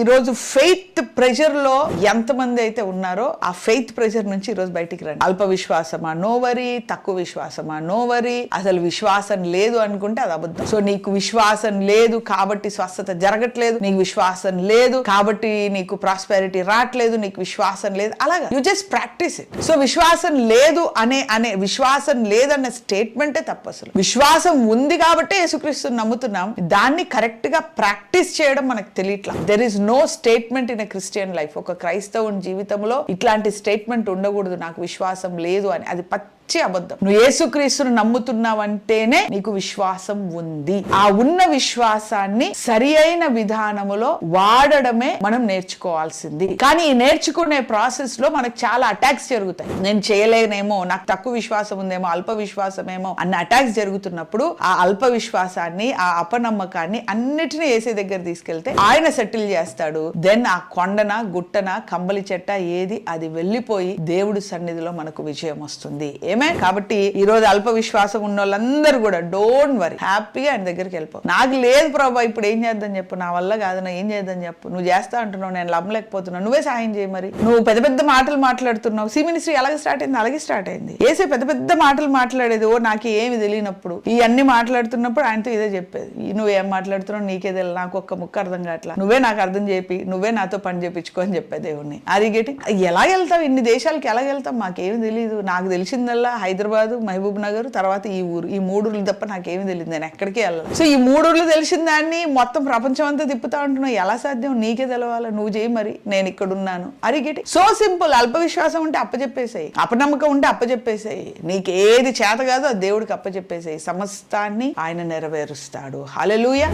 ఈరోజు ఫెయిత్ ప్రెషర్లో ఎంతమంది అయితే ఉన్నారో ఆ ఫెయిత్ ప్రెషర్ నుంచి ఈరోజు బయటికి రండి. అల్ప విశ్వాసమా? నోవరి తక్కువ విశ్వాసమా? నోవరి అసలు విశ్వాసం లేదు అనుకుంటే అది అబద్ధం. సో నీకు విశ్వాసం లేదు కాబట్టి స్వస్థత జరగట్లేదు. నీకు విశ్వాసం లేదు కాబట్టి నీకు ప్రాస్పెరిటీ రావట్లేదు నీకు విశ్వాసం లేదు. అలాగా. You just practice it so విశ్వాసం లేదు అనే అనే విశ్వాసం లేదన్న స్టేట్మెంటే తప్పు అసలు. విశ్వాసం ఉంది కాబట్టి యేసుక్రీస్తుని నమ్ముతున్నాం. దాన్ని కరెక్ట్గా ప్రాక్టీస్ చేయడం మనకు తెలియట్లా. There is no statement in a Christian life. ఒక క్రైస్తవుని జీవితంలో ఇట్లాంటి స్టేట్మెంట్ ఉండకూడదు. నాకు విశ్వాసం లేదు అని. అది పచ్చి అబద్ధం. నువ్వు యేసుక్రీస్తుని నమ్ముతున్నావంటేనే నీకు విశ్వాసం ఉంది. ఆ ఉన్న విశ్వాసాన్ని సరి అయిన విధానములో వాడడమే మనం నేర్చుకోవాల్సింది. కానీ ఈ నేర్చుకునే ప్రాసెస్లో మనకు చాలా అటాక్స్ జరుగుతాయి. నేను చేయలేనేమో నాకు తక్కువ విశ్వాసం ఉందేమో అల్ప విశ్వాసమేమో అన్న అటాక్స్ జరుగుతున్నప్పుడు ఆ అల్ప విశ్వాసాన్ని ఆ అపనమ్మకాన్ని అన్నిటినీ ఏసే దగ్గర తీసుకెళ్తే ఆయన సెటిల్ చేస్తాడు. దెన్ ఆ కొండన గుట్టన కంబలి చెట్ట ఏది అది వెళ్ళిపోయి దేవుడి సన్నిధిలో మనకు విజయం వస్తుంది. నిజమే కాబట్టి ఈ రోజు అల్ప విశ్వాసం ఉన్న వాళ్ళందరూ కూడా డోంట్ వరీ. హ్యాపీగా ఆయన దగ్గరికి వెళ్ళిపో. నాకు లేదు ప్రభా ఇప్పుడు ఏం చేద్దాం చెప్పు. నా వల్ల కాదు నా ఏం చేద్దాం చెప్పు. నువ్వు చేస్తా అంటున్నావు నేను లమ్మలేకపోతున్నావు నువ్వే సాయం చేయి మరి. నువ్వు పెద్ద పెద్ద మాటలు మాట్లాడుతున్నావు. సి మినిస్ట్రీ అలాగే స్టార్ట్ అయింది? అలాగే స్టార్ట్ అయింది. ఏసే పెద్ద పెద్ద మాటలు మాట్లాడేది ఓ నాకు ఏమి తెలియనప్పుడు ఈ అన్ని మాట్లాడుతున్నప్పుడు ఆయనతో ఇదే చెప్పేది. నువ్వు ఏం మాట్లాడుతున్నావు? నీకే తెలియదు. నాకు ఒక్క ముక్క అర్థం కావట్లా. నువ్వే నాకు అర్థం చేపి నువ్వే నాతో పని చేపించుకో అని చెప్పే దేవుణ్ణి. అది గేటి ఎలా వెళ్తావు ఇన్ని దేశాలకి ఎలా వెళ్తాం మాకేమి తెలియదు నాకు తెలిసిందల్లా హైదరాబాద్ మహబూబ్ నగర్ తర్వాత ఈ ఊరు. ఈ మూడుర్లు తప్ప నాకేమి తెలియదు. నేను ఎక్కడికి వెళ్ళాలి సో ఈ మూడుర్లు తెలిసిన దాన్ని మొత్తం ప్రపంచం అంతా తిప్పుతా ఉంటున్నావు. ఎలా సాధ్యం? నీకే తెలవాలి? నువ్వు చేయి మరి. నేను ఇక్కడ ఉన్నాను. అరిగేటి. So simple. అల్ప విశ్వాసం ఉంటే అప్పచెప్పేసాయి అపనమ్మకం ఉంటే అప్పచెప్పేసాయి నీకు ఏది చేత కాదో దేవుడికి అప్పచెప్పేసాయి సమస్తాన్ని ఆయన నెరవేరుస్తాడు. హల్లెలూయా.